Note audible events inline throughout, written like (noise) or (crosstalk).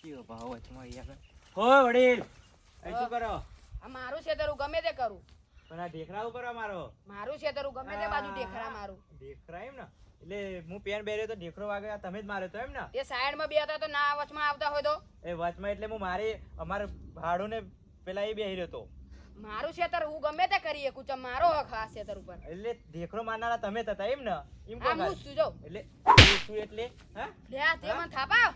શિયો ભાવ વચમાં ઈ હો વડીલ અહીં શું કરો? આ મારું ખેતર હું ગમે તે કરું. પણ આ ઢેખરા ઉપર મારો? મારું ખેતર હું ગમે તે બાજુ ઢેખરા મારું. ઢેખરા એમ ને? એટલે હું પેન બેર્યો તો ઢેખરો વાગે તમે જ માર્યો તો એમ ને? એ સાઈડમાં બે હતા તો ના વચમાં આવતા હોય તો? એ વચમાં એટલે હું મારી અમારે ભાડું ને પેલા એ બેહી રહ્યો તો. મારું ખેતર હું ગમે તે કરી શકું છું મારો હક આ ઉપર. એટલે ઢેખરો મારનારા તમે હતા એમ ને? એમ કહો. છું એટલે શું એટલે હા? લે તે મને થાપાવ આ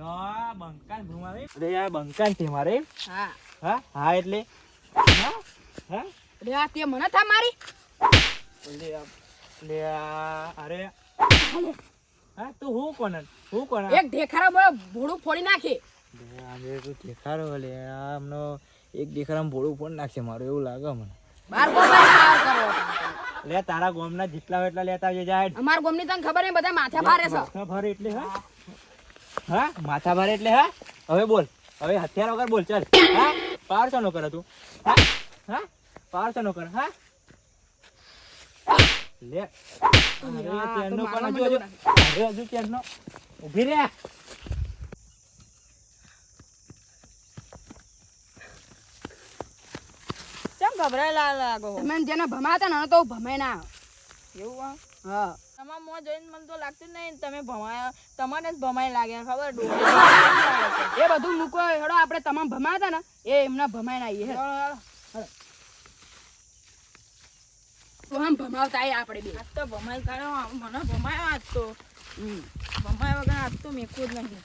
બંકાન ભૂમાવે અરે આ બંકાન છે મારે. હા. હા હા એટલે. હા હા. લે આ તે મને થાપ મારી. લે આ- એટલે આ અરે. હા તું હું કોણ હું કોણ એક ઢેખરા બોલો ભોળું ફોડી નાખે. લે, આજે તું દેખાડો લે આ હમનો એક દેખાડામાં ભોળું ફોડી નાખશે મારું એવું લાગે મને. બાર પાર કરો. લે તારા ગોમના જેટલા હોય એટલા લેતા જાય અમાર ગોમની તને ખબર નહીં બધા માથે ભારે છે. માથા ભારે એટલે હા. હા? માથા ભારે એટલે હા? હવે બોલ. હવે હથિયાર વગર બોલ ચાલ. હા? પાર છો કરે તું? હા? હા? પાર છો કરે? હા? લે. અરે પણ હજુ હજુ? ઊભી રે. ચમ ગભરાયેલા લાગો તમે જેને ભમાતા ને તો ભમાય ના એવું હા. તમારા મોં જોઈને મને તો લાગતું જ નહીં તમે ભમાયા. તમને જ ભમાઈ લાગ્યા ખબર? એ બધું મૂકો હેડો આપણે તમામ ભમાતા ને એ એમના ભમાય ના આવીએ તો આમ ભમાવતા આય આપણે બે. આજ તો ભમાઈ કાઢો મને ભમાયો આજ તો. ભમાયા વગર આજ તો મેકું જ નહીં.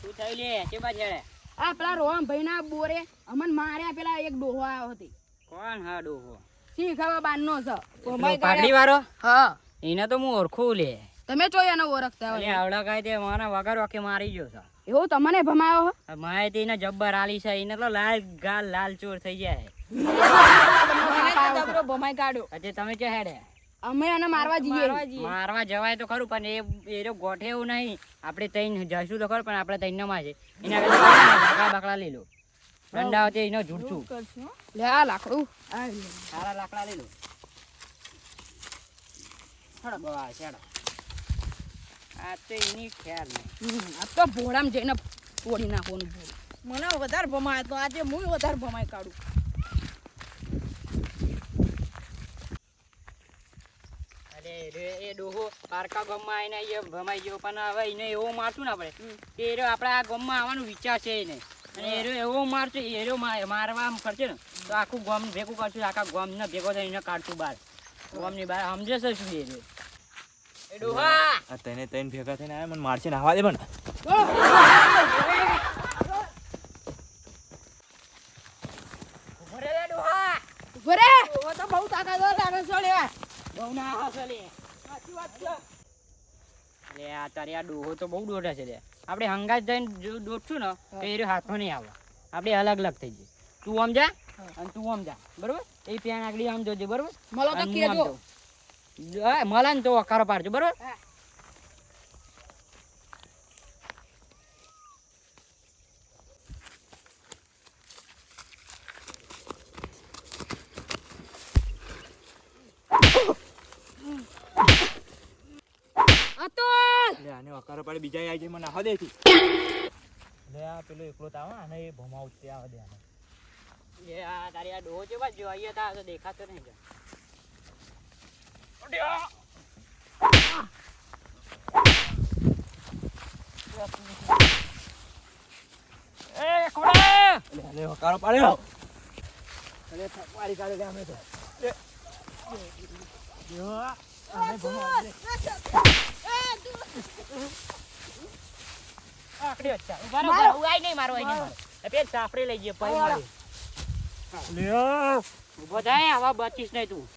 શું થયું લે કે બાજે આ પેલા રોહન ભાઈ ના બોરે અમન માર્યા પેલા એક ડોહો આવ્યો હતી. કોણ હા ડોહો? શી ખબર બારનો છે? ભમાઈ પાઘડી વાળો? હા. એને તો હું ઓળખું લે. તમે જો એને ઓળખતા હોય. આવડા કાંઈ તે મારા વગર વાકે મારી ગયો છો. એવું તમને ભમાયો હો? માહિતી ને જબ્બર આલી છે એને તો લાલ ગાલ લાલ ચોર થઈ જાય. ભમાઈ કાઢો આજે તમે કે હેડે? અમે એને મારવા જઈએ. મારવા જવાય તો ખરું પણ એ એ ગોઠે એવું નહીં. આપણે તૈન જઈશું તો ખરું પણ આપણે તૈનમાં છે એના બકડા બાકડા લઈ લો. દંડા હોતે એનો ઝૂઠું લે આ લાકડું. આ સારા લાકડા લઈ લો. હડો બવા છેડો આ તો એની ખ્યાલ નહીં આ તો ભોળામાં જઈને તોડી નાખવાનું ભોળું. મને વધારે ભમાય તો આજે હું વધારે ભમાય કાઢું. અરે રે એ ડોહો પારકા ગામમાં આવીને એ ભમાઈ ગયો પણ હવે એને એવો મારશું ને આપણે. એ રહ્યો આપણે આ ગામમાં આવવાનો વિચાર છે એને. અને એરો એવો મારશે એરો મારવા આમ કરશે ને તો આખું ગામ ભેગું કરશું આખા ગામને ભેગો થઈને એને કાઢશું બહાર. ગામની બહાર સમજે છે શું એ એ ડોહા! આ તને તૈન ભેગા થઈને આયા મને મારશે નાવા દે પણ ઊભો રે ડોહા! તો બહુ તાકાતવાર લાગે છે લે. બહુ ના હસો લે. સાચી વાત છે. લે આ તારે આ ડોહો તો બહુ દોઢા છે લે. આપણે હંગાત જઈને જો દોડશું ને તો એ હાથમાં નહીં આવે. આપણે અલગ અલગ થઈ જઈએ. તું આમ જા. અને તું આમ જા. બરોબર? એ પેન આગળ આમ જોજે બરોબર? મળો તો અને હું આમ કેજો જાઉં. હા, મળે ને તો અકારો પાડજો બરોબર? હા. અતુલ! લે આને વકારો પાડી બીજા આવી જાય મને આવા દે તી લે આ પેલો એકલો તો આવે આને એ ભમાવ તે આવા દે આને. એ આ તારી આ ડોહો જેવા જો અહીંયા તા તો દેખાતો નહીં જા. એ ખોડા! લે આને પાડ્યો. અરે મારી કાઢે લે અમે તો. જો આને ભમાવ આકડી અચ્છા ઊભા રહો, ઊભા નહીં મારો, ઉઆય નહીં મારો. પેલ સાફરે લઈ જઈએ, પછી મારી. લ્યો ઊભો થાય, આવા બચીશ નહીં તું.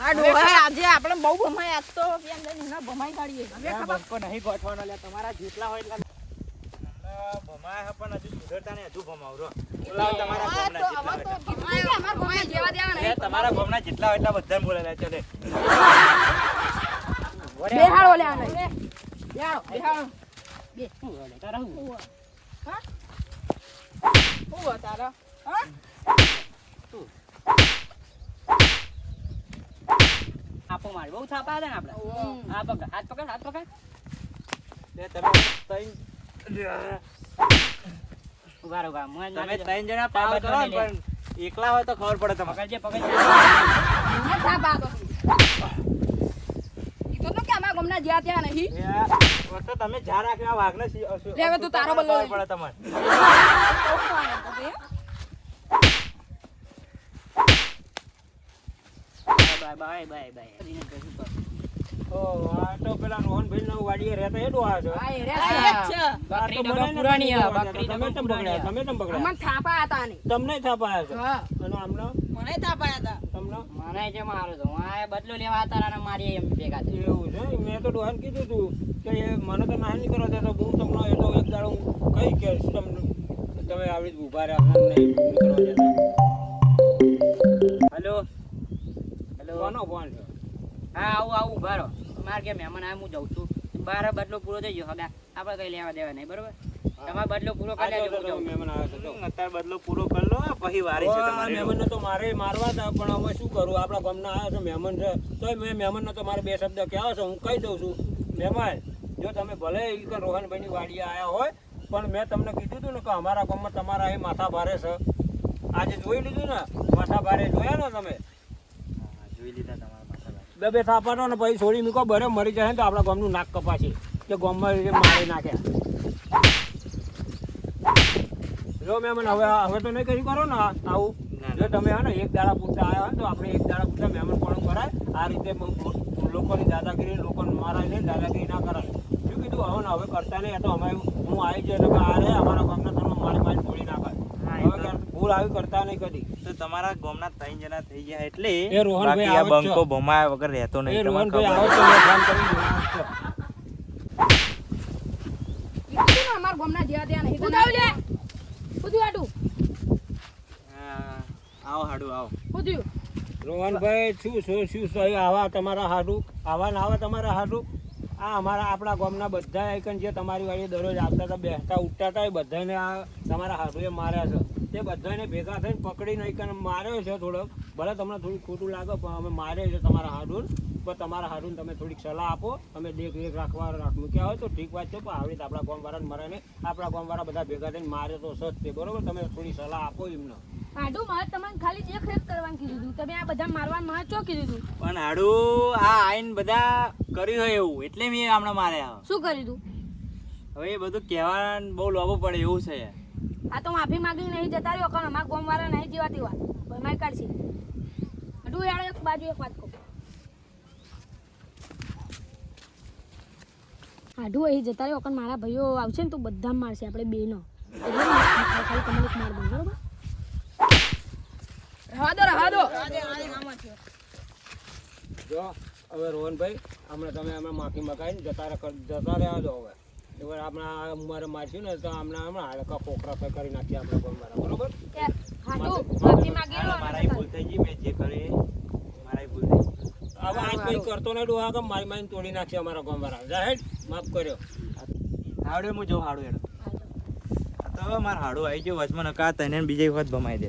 આ ડોહા આજે આપણે બહુ ભમાઈ આજ તો પેન લઈને એના ભમાઈ કાઢીએ આ બંકો નહીં ગોઠવાનો લે તમારા જેટલા હોય એટલા ભમાય હે પણ હજુ સુધરતા ને હજુ ભમાવ રો બોલાવો તમારા ગામના જેટલા હોય એટલા. અમાર ગોમે જેવા દેવા નહીં. તમારા ગામના જેટલા હોય એટલા બધાને બોલે લે ચલે. (laughs) બેહાડો લે આને. બેહાડો બેહાડો. શું બોલે? તારા? શું હોય? તારા. હા? આપો મારી. બહુ થાપા હતા ને આપણે. હા પકડ. હાથ પકડ હાથ પકડ. તે તમે ત્રણ. ઊભા રહો. તમે ત્રણ જણા પાવ કરો પણ એકલા હોય તો ખબર પડે તમે પકડજે, પકડજે. થાપ તો કે અમારા ગામના જ્યાં ત્યાં નહીં એ તમે જ્યાં રાખ્યા વાઘ ને લે હવે તું તારો બદલો પડે તમારે બાય, બાય, બાય, બાય. કરીને કશું કર. ઓ, આ તો પેલા રોહનભાઈના વાડીએ રહેતા એ ડોહા છે. આ છે. તો બકરી પુરાણી તમે આ, બકરી જતા. તમે તમે? અમને થાપા હતા ને તમને થાપાયા હતા હા અને આમને મને તાપાયા હતા મને જે મારો તો. હું બદલો લેવા હતા અને મારી એમ ભેગા એવું છે? મેં તો ડોહાને કીધું તું કે મને તો ના નહીં કરો તો હું તમને એ તો એક દાડો કઈ કે તમને તમે આવી ઊભા રહ્યા. હલો? હલો? કોનો ફોન છે હા આવું આવું ઊભા રહો. મારે કે મહેમાન આવે હું જાઉં છું. બાર બદલો પૂરો થઈ ગયો. હગા આપણે કઈ લેવા દેવા નહીં બરોબર? તમારે બદલો પૂરો કરી લેજો મહેમાન આવ્યો તો અત્યારે બદલો પૂરો કરી લો પછી વારી છે આ મહેમાનને તો મારે મારવા હતા પણ અમે શું કરું? આપણા ગામના આવ્યા છે મહેમાન છે. તોય મેં મહેમાનને તો મારે બે શબ્દ કહેવા છે હું કહી દઉં છું. મહેમાન જો તમે ભલે ઈ કે રોહનભાઈની વાડીએ આવ્યા હોય પણ મેં તમને કીધું હતું ને કે અમારા ગામમાં તમારા અહીં માથા ભારે છે. આજે જોઈ લીધું ને? માથા ભારે જોયા ને તમે? જોઈ લીધા તમારા બે બે થાપાનો ને પછી છોડી મૂકો બરે મરી જાય ને તો આપણા ગામનું નાક કપાશે. કે ગામમાં મારી નાખ્યા જો મેમ હવે હવે તો નહીં કરી કરો ને આવું. જો તમે હે ને એક દાડા પૂરતા આવ્યા હોય તો આપણે એક દાડા પૂરતા મહેમાન પણ કરાય આ રીતે લોકોની દાદાગીરી લોકોને મારાય નહીં દાદાગીરી ના કરાય. શું કીધું હવે ને હવે કરતા નહીં તો અમે હું આવી જાય એટલે આ રે અમારા ગામના તમે મારી મારી તોડી નાખાય ભૂલ આવી કરતા નહીં કદી. તો તમારા ગામના ત્રણ જણા થઈ ગયા એટલે એ રોહનભાઈ આ આવે જ છે. બંકો ભમાયા વગર રહેતો નહીં. રોહનભાઈ આવો તો ફોન કરી જણાવ્યું છે. ઈ કીધું ને અમારા ગામના જ્યાં ત્યાં નહીં. આટું હા, આવો હાડું આવો. શું રોહનભાઈ શું શું શું શું આવા તમારા હાડું? આવા ના આવા તમારા હાડું? આ અમારા આપણા ગામના બધા આઈકન જે તમારી વાળી દરરોજ આવતા હતા બેસતા ઉઠતા હતા એ બધાને આ તમારા હાડુએ માર્યા છે. તે બધાને ભેગા થઈને પકડીને આઈકન માર્યો છે થોડોક. ભલે તમને થોડું ખોટું લાગે પણ અમે માર્યો છે તમારા હાડું. પણ તમારા હારું તમે થોડીક સલાહ આપો. તમે દેખ રેખ રાખવા મૂક્યા હોય તો ઠીક વાત છે પણ આવી રીતે આપણા ગામવાળાને મરાને આપણા ગામવાળા બધા ભેગા થઈને મારે તો સત છે બરોબર? તમે થોડી સલાહ આપો એમને. આટું મારે તમને ખાલી દેખ રેખ કરવાનું કીધું હતું તમે આ બધા મારવાનું મારે ચો કીધું હતું પણ હાડું આ આઈન બધા કર્યું હોય એવું એટલે મેં હમણાં માર્યા. શું કર્યું તું? હવે એ બધું કહેવાનું બહુ લોબો પડે એવું છે. આ તો માફી માંગી નહીં જતા રહ્યો કારણ અમારા ગામ વાળા નહીં જીવાતી વાત. ભરમાઈ કાઢશે આટું યાર એક બાજુ એક વાત કહું. આઢું અહીં જતા રહ્યો કારણ મારા ભાઈઓ આવશે ને તો બધા મારશે આપણે બે નો ખાલી તમને એક માર દઉં બરોબર? રવા દો રવા દો. જો હવે રોહનભાઈ હમણાં તમે હમણાં માફી મગાવીને જતા રહે જતા રહ્યા છો હવે. હવે આપણે આ મારશું ને તો હમણાં હમણાં હાડકા ફોકરા ફે કરી નાખીએ આપણે બરાબર? બરોબર કે આઢું માફી માંગી લો મારા ભૂલ થઈ ગઈ મેં જે કર્યું એ મારા ભૂલ થઈ ગઈ હવે આજ કંઈ કરતો ને ડોહા કે મારી મારી તોડી નાખશે અમારા ગમવાના જાહેર માફ કર્યો. હાડું હું જો હાડું એડો આ તો મારા હાડો આવી ગયો વચમાં નકા તને બીજી વખત ભમાઈ દે.